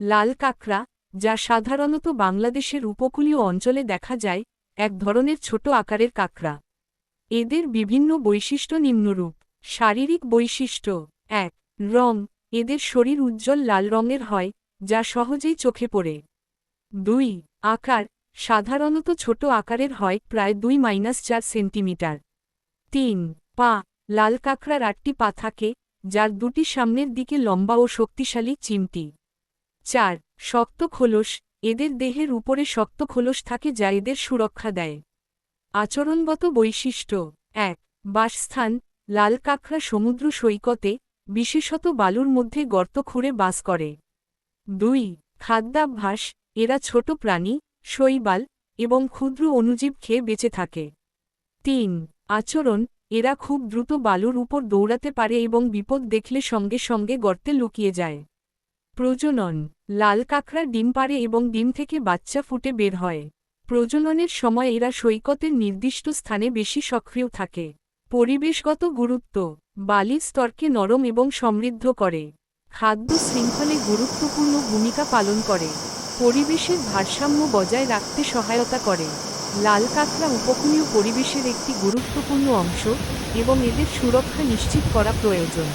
লাল কাঁকড়া, যা সাধারণত বাংলাদেশের উপকূলীয় অঞ্চলে দেখা যায়, এক ধরনের ছোট আকারের কাঁকড়া। এদের বিভিন্ন বৈশিষ্ট্য নিম্নরূপ। শারীরিক বৈশিষ্ট্য এক, রং। এদের শরীর উজ্জ্বল লাল রঙের হয়, যা সহজেই চোখে পড়ে। দুই, আকার। সাধারণত ছোট আকারের হয়, প্রায় দুই মাইনাস চার সেন্টিমিটার। তিন, পা। লাল কাঁকড়ার আটটি পা থাকে, যার দুটি সামনের দিকে লম্বা ও শক্তিশালী চিমটি। চার, শক্ত খোলস, এদের দেহের উপরে শক্ত খোলস থাকে যা এদের সুরক্ষা দেয়। আচরণগত বৈশিষ্ট্য, এক, বাসস্থান, লাল কাঁকড়া সমুদ্র সৈকতে, বিশেষত বালুর মধ্যে গর্ত খুঁড়ে বাস করে। দুই, খাদ্যাভ্যাস, এরা ছোট প্রাণী, শৈবাল এবং ক্ষুদ্র অণুজীব খেয়ে বেঁচে থাকে। তিন, আচরণ, এরা খুব দ্রুত বালুর উপর দৌড়াতে পারে এবং বিপদ দেখলে সঙ্গে সঙ্গে গর্তে লুকিয়ে যায়। প্রজনন, লাল কাঁকড়া ডিম পারে এবং ডিম থেকে বাচ্চা ফুটে বের হয়। প্রজননের সময় এরা সৈকতের নির্দিষ্ট স্থানে বেশি সক্রিয় থাকে। পরিবেশগত গুরুত্ব বালির স্তরকে নরম এবং সমৃদ্ধ করে। খাদ্য শৃঙ্খলে গুরুত্বপূর্ণ ভূমিকা পালন করে। পরিবেশের ভারসাম্য বজায় রাখতে সহায়তা করে। লাল কাঁকড়া উপকূলীয় পরিবেশের একটি গুরুত্বপূর্ণ অংশ এবং এদের সুরক্ষা নিশ্চিত করা প্রয়োজন।